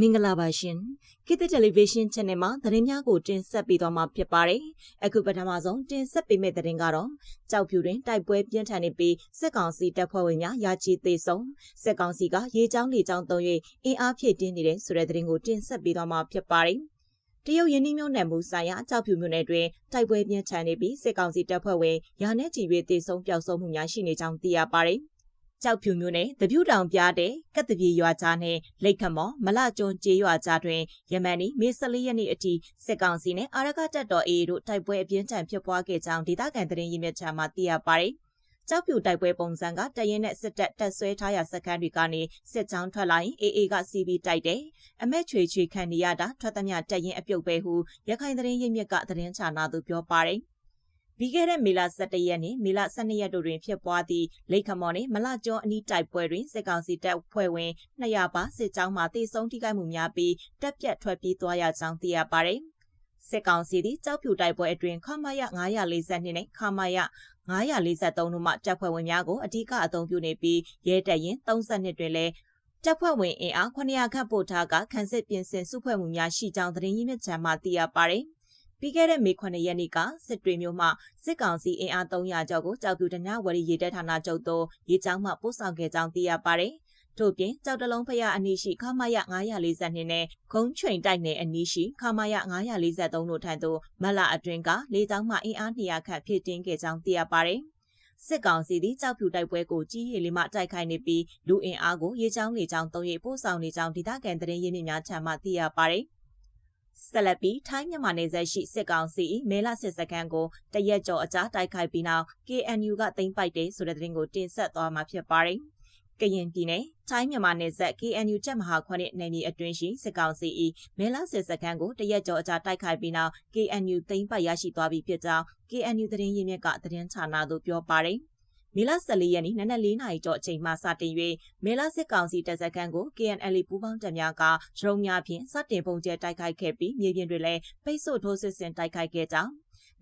မင်္ဂလာပါရှင်ခေတ်သစ်တယ်လီဗီရှင်း channel မှာသတင်းများကိုတင်ဆက်ပေးသွားမှာဖြစ်ပါတယ်အခုပထမဆုံးတင်ဆက်ပေးမယ့်သတင်းကတော့ကြောက်ဖြူတွင်တိုက်ပွဲပြင်းထန်နေပြီးစစ်ကောင်စီတပ်ဖွဲ့ဝင်များရာချီသေးဆုံးစစ်ကောင်စီကရေချောင်းလေချောင်းသုံး၍အင်အားဖြည့်တင်းနေတဲ့ဆိုတဲ့သတင်းကိုတင်ဆက်ပေးသွားမှာဖြစ်ပါတယ်တရုတ်ရင်းနှီးမြှုပ်နှံမှုဆိုင်ရာကြောက်ဖြူမြို့နယ်တွင်တိုက်ပွဲပြင်းထန်နေပြီးစစ်ကောင်စီတပ်ဖွဲ့ဝင်ရာနဲ့ချီ၍တေဆုံးပျောက်ဆုံးမှုများရှိနေကြောင်းသိရပါတယ်။ ကြောက်ဖြူမျိုးနဲ့တပြူတောင်ပြားတဲ့ကက်တပြေရွာကြားနဲ့လိတ်ခမော်မလကျွန်းကျေးရွာကြားတွင်ယမန်နီမေ14ရက်နေ့အထိစစ်ကောင်စီနဲ့အာရကတပ်တော် AA တို့တိုက်ပွဲအပြင်းထန်ဖြစ်ပွားခဲ့ကြောင်းဒေသခံသတင်းရင်းမြစ်ချမှသိရပါတယ်။ကြောက်ပြူတိုက်ပွဲပုံစံကတရင်နဲ့စစ်တပ်တက်ဆွဲထားရစခန်းတွေကနေစစ်ကြောင်းထွက်လာရင် AA ကစီးပြီးတိုက်တယ်။အမက်ချွေချွေခံနေရတာထွက်သမျှတရင်အပြုတ်ပဲဟုရခိုင်သတင်းရင်းမြစ်ကသတင်းချာနာသူပြောပါတယ်။ ပြီးခဲ့တဲ့မေလ17ရက်နေ့မေလ12ရက်တို့တွင်ဖြစ်ပွားသည့်လိတ်ခမော်နှင့်မလကျော်အနီးတိုက်ပွဲတွင်စစ်ကောင်စီတပ်ဖွဲ့ဝင်200ပါစစ်ကြောင်းမှတေဆုံးထိခိုက်မှုများပြီးတပ်ပြတ်ထွက်ပြေးသွားရကြောင်းသိရပါသည်စစ်ကောင်စီသည်ကြောက်ဖြူတိုက်ပွဲအတွင်းခမာယ942နဲ့ခမာယ943တို့မှတပ်ဖွဲ့ဝင်များကိုအ धिक အသုံးပြုနေပြီးရဲတပ်ရင်32တွင်လည်းတပ်ဖွဲ့ဝင်အင်အား900ခန့်ပို့ထားကခန်းစစ်ပြင်ဆင်စုဖွဲ့မှုများရှိကြောင်းသတင်းရင်းမြစ်ချမ်းမှသိရပါသည် ပြီးခဲ့တဲ့မေ9ရက်နေ့ကစစ်တွေမျိုးမှစစ်ကောင်စီအင်အား300ကျော်ကိုကြောက်ပြူတနဝရီရေတပ်ဌာနချုပ်သို့ရေကြောင်းမှပို့ဆောင်ခဲ့ကြောင်းသိရပါတယ်။ထို့ပြင်ကြောက်တလုံးဖရအနီးရှိခမာယ942နဲ့ခုံးချိန်တိုက်နယ်အနီးရှိခမာယ943တို့ထံသို့မလအတွင်းကလေကြောင်းမှအင်အား200ခန့်ဖြည့်တင်းခဲ့ကြောင်းသိရပါတယ်။စစ်ကောင်စီသည်ကြောက်ဖြူတိုက်ပွဲကိုကြီးရီလေးမှတိုက်ခိုက်နေပြီးလူအင်အားကိုရေချောင်းလေချောင်းသုံး၍ပို့ဆောင်နေကြောင်းဒေသခံသတင်းရင်းမြစ်များထံမှသိရပါတယ်။ ဆက်လက်ပြီးထိုင်းမြန်မာနယ်စပ်ရှိစစ်ကောင်စီမဲလာစစ်စခန်းကိုတရက်ကျော်အကြားတိုက်ခိုက်ပြီးနောက် KNU ကသိမ်းပိုက်တယ်ဆိုတဲ့သတင်းကိုတင်ဆက်သွားမှာဖြစ်ပါတယ်။ကရင်ပြည်နယ်ထိုင်းမြန်မာနယ်စပ် KNU တပ်မဟာခွနဲ့နယ်မြေအတွင်းရှိစစ်ကောင်စီ၏မဲလာစစ်စခန်းကိုတရက်ကျော်အကြာတိုက်ခိုက်ပြီးနောက် KNU သိမ်းပိုက်ရရှိသွားပြီဖြစ်ကြောင်း KNU သတင်းရင်းမြစ်ကသတင်းဌာနသို့ပြောပါတယ်။ မေလ14ရက်နေ့နနက်၄နာရီကျော်အချိန်မှစတင်၍မေလစစ်ကောင်စီတပ်စခန်းကို KNL ပူးပေါင်းတပ်များကရုံများဖြင့်စတင်ပုံကျဲတိုက်ခိုက်ခဲ့ပြီးမြေပြင်တွင်လည်းပိတ်ဆို့ထိုးစစ်ဆင်တိုက်ခိုက်ခဲ့ကြောင်း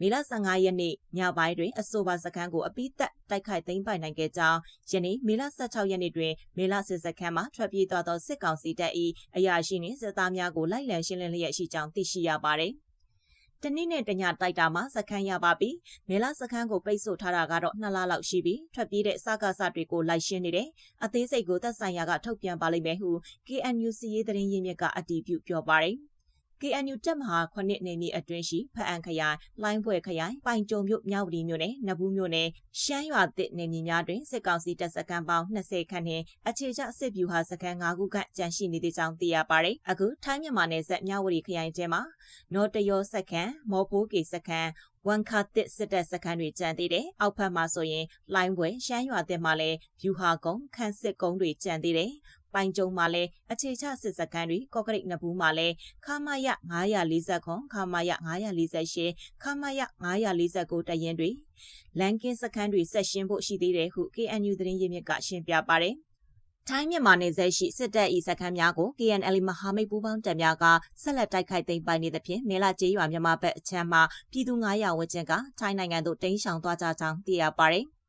မေလ15ရက်နေ့ညပိုင်းတွင်အဆိုပါစခန်းကိုအပိသက်တိုက်ခိုက်သိမ်းပိုက်နိုင်ခဲ့ကြောင်းယနေ့မေလ16ရက်နေ့တွင်မေလစစ်စခန်းမှထွက်ပြေးသွားသောစစ်ကောင်စီတပ်၏အရာရှိနှင့်စစ်သားများကိုလိုက်လံရှင်းလင်းလျက်ရှိကြောင်းသိရှိရပါသည် တနည်းနဲ့တညတိုက်တာမှာစခန်းရပါပြီ။မဲလာစခန်းကိုပိတ်ဆို့ထားတာကတော့2လလောက်ရှိပြီ။ထွက်ပြေးတဲ့စကားစတွေကိုလိုက်ရှင်းနေတယ်။အသေးစိတ်ကိုသက်ဆိုင်ရာကထုတ်ပြန်ပါလိမ့်မယ်ဟု KNUC ရေးသတင်းရင်းမြစ်ကအတည်ပြုပြောပါတယ်။ KNU တပ်မဟာခုနှစ်နေမြေအတွင်းရှိဖအံခရိုင်၊လိုင်းပွဲခရိုင်၊ပိုင်ကြုံမြို့၊မြောက်ဝတီမြို့နယ်၊နဘူးမြို့နယ်၊ရှမ်းရွာသစ်နေမြေများတွင်စစ်ကောင်စီတပ်စခန်းပေါင်း20ခန့်နှင့်အခြေချစစ်ဗျူဟာစခန်း5ခုခန့်ကျန်ရှိနေသေးကြောင်းသိရပါတယ်။အခုထိုင်းမြန်မာနယ်စပ်မြောက်ဝတီခရိုင်ထဲမှာနော်တရောစခန်း၊မော်ဖိုးကေစခန်းဝန်ခါတစ်စစ်တပ်စခန်းတွေကျန်သေးတယ်။အောက်ဖက်မှာဆိုရင်လိုင်းပွဲရှမ်းရွာတဲ့မှာလည်းဗျူဟာကုန်းခန်းစစ်ကုန်းတွေကျန်သေးတယ် ပိုင်ကျုံမှာလည်းအခြေချစစ်စခန်းတွေကော့ကရိတ်နဘူးမှာလည်းခမရ940ခွန်ခမရ948ခမရ949တရင်တွေလန်ကင်းစခန်းတွေဆက်ရှင်းဖို့ရှိသေးတယ်ဟု KNU သတင်းရင်းမြစ်ကရှင်းပြပါတယ်ထိုင်းမြန်မာနယ်စပ်ရှိစစ်တပ်၏စခန်းများကို KNL မဟာမိတ်ပူးပေါင်းတပ်များကဆက်လက်တိုက်ခိုက်သိမ်းပိုက်နေသဖြင့်မဲလာကျေးရွာမြန်မာဘက်အချမ်းမှာပြည်သူ900ဝန်းကျင်ကထိုင်းနိုင်ငံသို့တိမ်းရှောင်သွားကြကြောင်းသိရပါတယ်။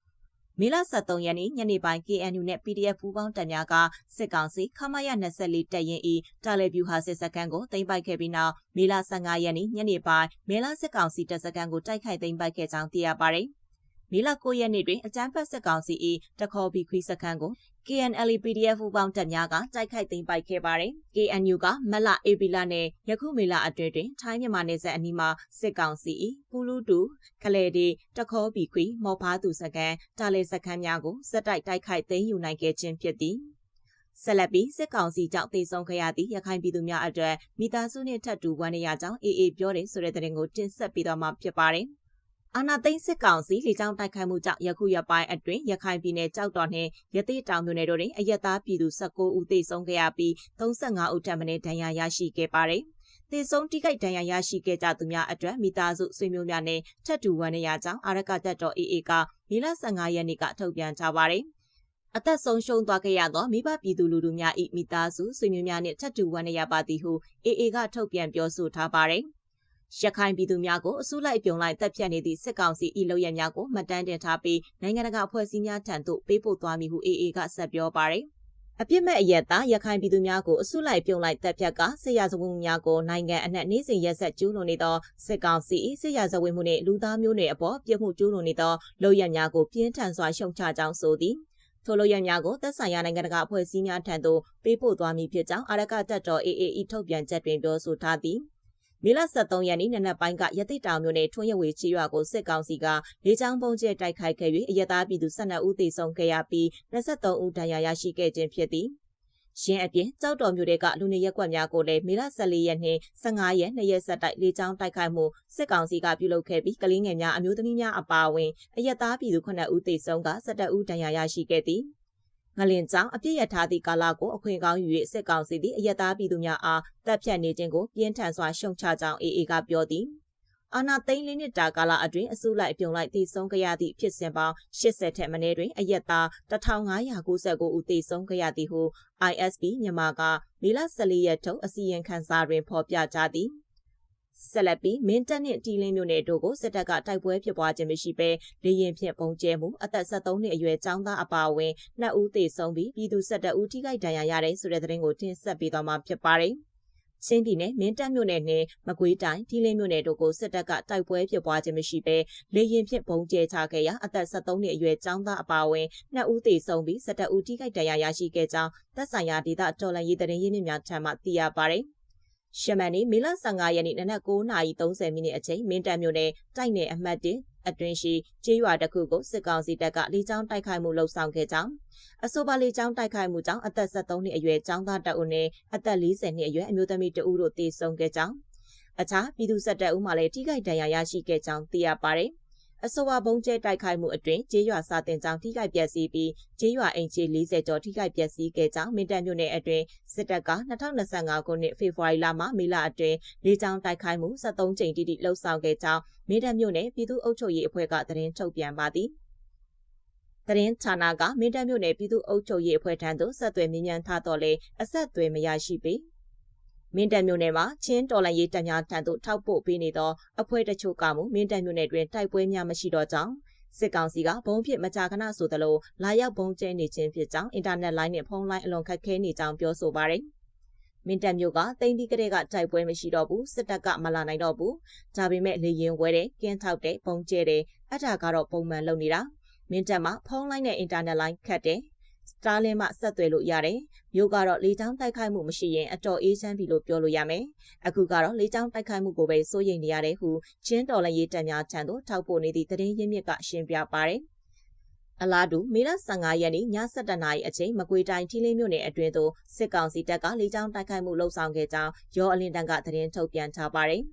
မေလ23ရက်နေ့ညနေပိုင်း KNU နဲ့ PDF ပူးပေါင်းတပ်များကစစ်ကောင်စီခမရ24တပ်ရင်ဤတာလီဗျူဟာစစ်စခန်းကိုသိမ်းပိုက်ခဲ့ပြီးနောက်မေလ15ရက်နေ့ညနေပိုင်းမေလစစ်ကောင်စီတပ်စခန်းကိုတိုက်ခိုက်သိမ်းပိုက်ခဲ့ကြောင်းသိရပါတယ်။ မေလ9ရက်နေ့တွင်အကြမ်းဖက်စစ်ကောင်စီ၏တခေါ်ဘီခွီစခန်းကို KNL PDF ပူးပေါင်းတပ်များကတိုက်ခိုက်သိမ်းပိုက်ခဲ့ပါတယ်။ KNU ကမလအေပီလာနဲ့ယခုမေလအတွင်းတွင်ထိုင်းမြန်မာနယ်စပ်အနီးမှာစစ်ကောင်စီ၏ပူလူတူခလေဒီတခေါ်ဘီခွီမော်ဖားသူစခန်းတာလေစခန်းများကိုစက်တိုက်တိုက်ခိုက်သိမ်းယူနိုင်ခဲ့ခြင်းဖြစ်သည်။ဆက်လက်ပြီးစစ်ကောင်စီကြောင့်တေဆုံးခဲ့ရသည့်ရခိုင်ပြည်သူများအတွက်မိသားစုနှင့်ထပ်တူဝမ်းနေရကြောင်းအေးအေးပြောတယ်ဆိုတဲ့သတင်းကိုတင်ဆက်ပေးသွားမှာဖြစ်ပါတယ်။ အာနာသိန်းစစ်ကောင်စီလေကြောင်းတိုက်ခိုက်မှုကြောင့်ယခုရပိုင်းအတွင်းရခိုင်ပြည်နယ်ကြောက်တော်နှင့်ရသေးတောင်မြို့နယ်တို့တွင်အရက်သားပြည်သူ19ဦးသေဆုံးခဲ့ရပြီး35ဦးထပ်မံဒဏ်ရာရရှိခဲ့ပါတယ်။သေဆုံးတိကိတ်ဒဏ်ရာရရှိခဲ့ကြသူများအတွက်မိသားစုဆွေမျိုးများနဲ့ထပ်တူဝမ်းနေရကြောင်းအာရကတပ်တော် AA ကမေလ15ရက်နေ့ကထုတ်ပြန်ကြပါတယ်။အသက်ဆုံးရှုံးသွားခဲ့ရသောမိဘပြည်သူလူထုများ၏မိသားစုဆွေမျိုးများနှင့်ထပ်တူဝမ်းနေရပါသည်ဟု AA ကထုတ်ပြန်ပြောဆိုထားပါတယ်။ ရခိုင်ပြည်သူများကိုအစုလိုက်ပြုံလိုက်တပ်ဖြတ်နေသည့်စစ်ကောင်စီ၏လုပ်ရများကိုမှတ်တမ်းတင်ထားပြီးနိုင်ငံတကာအဖွဲ့အစည်းများထံသို့ပေးပို့သွားမည်ဟု AA ကဆက်ပြောပါရယ်အပြစ်မဲ့အရက်သားရခိုင်ပြည်သူများကိုအစုလိုက်ပြုံလိုက်တပ်ဖြတ်ကစစ်ရာဇဝတ်မှုများကိုနိုင်ငံအနှံ့နှိစဉ်ရက်ဆက်ကျူးလွန်နေသောစစ်ကောင်စီ၏စစ်ရာဇဝတ်မှုနှင့်လူသားမျိုးနွယ်အပေါ်ပြစ်မှုကျူးလွန်နေသောလုပ်ရများကိုပြင်းထန်စွာရှုံချကြောင်းဆိုသည်ထိုလိုရများကိုသက်ဆိုင်ရာနိုင်ငံတကာအဖွဲ့အစည်းများထံသို့ပေးပို့သွားမည်ဖြစ်ကြောင်းအာရကတပ်တော် AAE ထုတ်ပြန်ချက်တွင်ပြောဆိုထားသည် မေလ23ရက်နေ့နနက်ပိုင်းကရတိတောင်မြို့နယ်ထွန်းရဝေချီရွာကိုစစ်ကောင်စီကလေကြောင်းပုံကျဲတိုက်ခိုက်ခဲ့၍အရတားပြည်သူ12ဦးသေဆုံးခဲ့ရပြီး23ဦးဒဏ်ရာရရှိခဲ့ခြင်းဖြစ်သည်။ရင်းအပြင်ကြောက်တော်မြို့တွေကလူနေရက်ကွက်များကိုလည်းမေလ14ရက်နှင့်15ရက်2ရက်ဆက်တိုက်လေကြောင်းတိုက်ခိုက်မှုစစ်ကောင်စီကပြုလုပ်ခဲ့ပြီးကလေးငယ်များအမျိုးသမီးများအပါအဝင်အရတားပြည်သူ9ဦးသေဆုံးက17ဦးဒဏ်ရာရရှိခဲ့သည်။ ငလင်ကြောင့်အပြစ်ရထားသည့်ကာလကိုအခွင့်ကောင်းယူ၍စစ်ကောင်စီသည်အယက်သားပြည်သူများအားတပ်ဖြတ်နေခြင်းကိုပြင်းထန်စွာရှုံချကြောင်း AA ကပြောသည်အာနာသိန်းလေးနှစ်တာကာလအတွင်းအစုလိုက်ပြုံလိုက်တည်ဆုံးကြရသည့်ဖြစ်စဉ်ပေါင်း80ထက်မနည်းတွင်အယက်သား1599ဦးတည်ဆုံးကြရသည်ဟု ISP မြန်မာကမေလ14ရက်ထုတ်အစည်းအဝေးခန်းစာတွင်ဖော်ပြကြသည် ဆက်လက်ပြီးမင်းတပ်နှင့်တီလင်းမြို့နယ်တို့ကိုစစ်တပ်ကတိုက်ပွဲဖြစ်ပွားခြင်းမရှိဘဲလေရင်ဖြင့်ပုံကျဲမှုအသက်73နှစ်အရွယ်ចောင်းသားအပါအဝင်နှစ်ဦးသေဆုံးပြီးပြည်သူ12ဦးထိခိုက်ဒဏ်ရာရတဲ့ဆိုတဲ့သတင်းကိုတင်ဆက်ပေးသွားမှာဖြစ်ပါတယ်။ချင်းပြည်နယ်မင်းတပ်မြို့နယ်နဲ့မကွေးတိုင်းဒီလင်းမြို့နယ်တို့ကိုစစ်တပ်ကတိုက်ပွဲဖြစ်ပွားခြင်းမရှိဘဲလေရင်ဖြင့်ပုံကျဲချခဲ့ရာအသက်73နှစ်အရွယ်ចောင်းသားအပါအဝင်နှစ်ဦးသေဆုံးပြီး17ဦးထိခိုက်ဒဏ်ရာရရှိခဲ့ကြောင်းသက်ဆိုင်ရာဒေသတော်လှန်ရေးတရင်ရင်းမြစ်များထံမှသိရပါတယ်။ ရှမန်နီမေလ15ရက်နေ့နနက်9:30မိနစ်အချိန်မင်းတပ်မြို့နယ်တိုက်နယ်အမှတ်1အတွင်းရှိကျေးရွာတစ်ခုကိုစစ်ကောင်စီတပ်ကလေကြောင်းတိုက်ခိုက်မှုလှုပ်ဆောင်ခဲ့ကြောင်းအဆိုပါလေကြောင်းတိုက်ခိုက်မှုကြောင့်အသက်73နှစ်အရွယ်ចောင်းသားတအုပ်နဲ့အသက်40နှစ်အရွယ်အမျိုးသမီးတဦးတို့သေဆုံးခဲ့ကြောင်းအခြားပြည်သူဆက်တပ်ဦးမှလည်းထိခိုက်ဒဏ်ရာရရှိခဲ့ကြောင်းသိရပါတယ်။ အဆိုပါဘုံကျဲတိုက်ခိုက်မှုအတွင်းကျေးရွာစာတင်ကြောင်းထိခိုက်ပျက်စီးပြီးကျေးရွာအိမ်ခြေ40ကျော်ထိခိုက်ပျက်စီးခဲ့ကြောင်းမင်းတပ်မြို့နယ်အတွင်းစစ်တပ်က2025ခုနှစ်ဖေဖော်ဝါရီလမှမေလအတွင်းလေကြောင်းတိုက်ခိုက်မှု73ကြိမ်တိတိလှုပ်ဆောင်ခဲ့ကြောင်းမင်းတပ်မြို့နယ်ပြည်သူ့အုပ်ချုပ်ရေးအဖွဲ့ကသတင်းထုတ်ပြန်ပါသည်တရင်ဌာနကမင်းတပ်မြို့နယ်ပြည်သူ့အုပ်ချုပ်ရေးအဖွဲ့ထံသို့ဆက်သွယ်မြင်းမြန်ထားတော့လေအဆက်အသွယ်မရရှိပေ မင်းတပ်မြို့နယ်မှာချင်းတော်လိုင်းရေးတပ်များထံသို့ထောက်ပို့ပေးနေသောအဖွဲ့တချို့ကမှမင်းတပ်မြို့နယ်တွင်တိုက်ပွဲများမရှိတော့ကြောင်းစစ်ကောင်စီကဘုံဖြစ်မကြာခဏဆိုသလိုလာရောက်ဘုံကျဲနေခြင်းဖြစ်ကြောင်းအင်တာနက်လိုင်းနဲ့ဖုန်းလိုင်းအလွန်ခက်ခဲနေကြောင်းပြောဆိုပါတယ်။မင်းတပ်မြို့ကတိမ်ပြီးကလေးကတိုက်ပွဲမရှိတော့ဘူးစစ်တပ်ကမလာနိုင်တော့ဘူး။ဒါပေမဲ့လေရင်ဝဲတဲ့ကင်းထောက်တဲ့ဘုံကျဲတဲ့အထာကတော့ပုံမှန်လုပ်နေတာ။မင်းတပ်မှာဖုန်းလိုင်းနဲ့အင်တာနက်လိုင်းခက်တယ်။ စတားလင်းမှဆက်သွယ်လို့ရတယ်။မြို့ကတော့လေကြောင်းတိုက်ခိုက်မှုမရှိရင်အတော်အေးချမ်းပြီလို့ပြောလို့ရမယ်။အခုကတော့လေကြောင်းတိုက်ခိုက်မှုကိုပဲစိုးရိမ်နေရတယ်ဟုချင်းတော်လည်းရေးတက်များထံသို့ထောက်ပို့နေသည့်သတင်းရင်းမြစ်ကရှင်းပြပါရယ်။အလားတူမေလ15ရက်နေ့ည7:00နာရီအချိန်မကွေတိုင်းထီလင်းမြို့နယ်အတွင်းသို့စစ်ကောင်စီတပ်ကလေကြောင်းတိုက်ခိုက်မှုလှုပ်ဆောင်ခဲ့ကြောင်းရောအလင်းတန်းကသတင်းထုတ်ပြန်ထားပါတယ်။